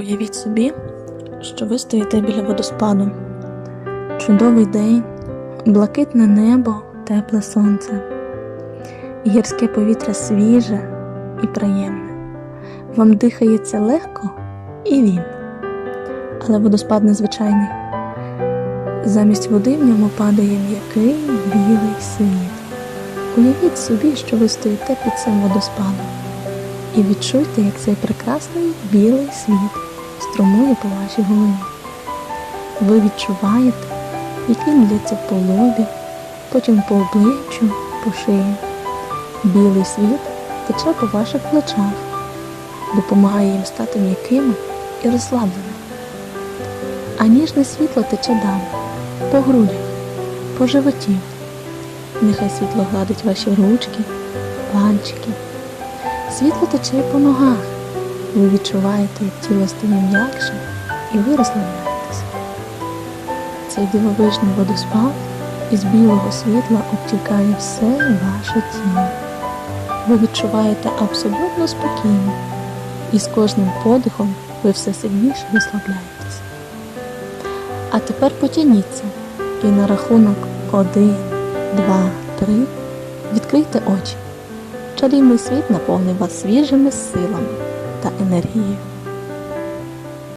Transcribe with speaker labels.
Speaker 1: Уявіть собі, що ви стоїте біля водоспаду. Чудовий день, блакитне небо, тепле сонце, гірське повітря свіже і приємне. Вам дихається легко і вільно. Але водоспад незвичайний. Замість води в ньому падає м'який білий світ. Уявіть собі, що ви стоїте під цим водоспадом і відчуйте, як цей прекрасний білий світ струмує по вашій голові. Ви відчуваєте, як він лється по лобі, потім по обличчю, по шиї. Білий світ тече по ваших плечах, допомагає їм стати м'якими і розслабленими. А ніжне світло тече далі, по грудях, по животі. Нехай світло гладить ваші ручки, пальчики. Світло тече по ногах. Ви відчуваєте, як тіло стає м'якше, і ви розслабляєтеся. Цей дивовижний водоспад із білого світла обтікає все ваше тіло. Ви відчуваєте абсолютно спокійно, і з кожним подихом ви все сильніше розслабляєтеся. А тепер потяніться і на рахунок один, два, три відкрийте очі. Чарівний світ наповнив вас свіжими силами та енергії.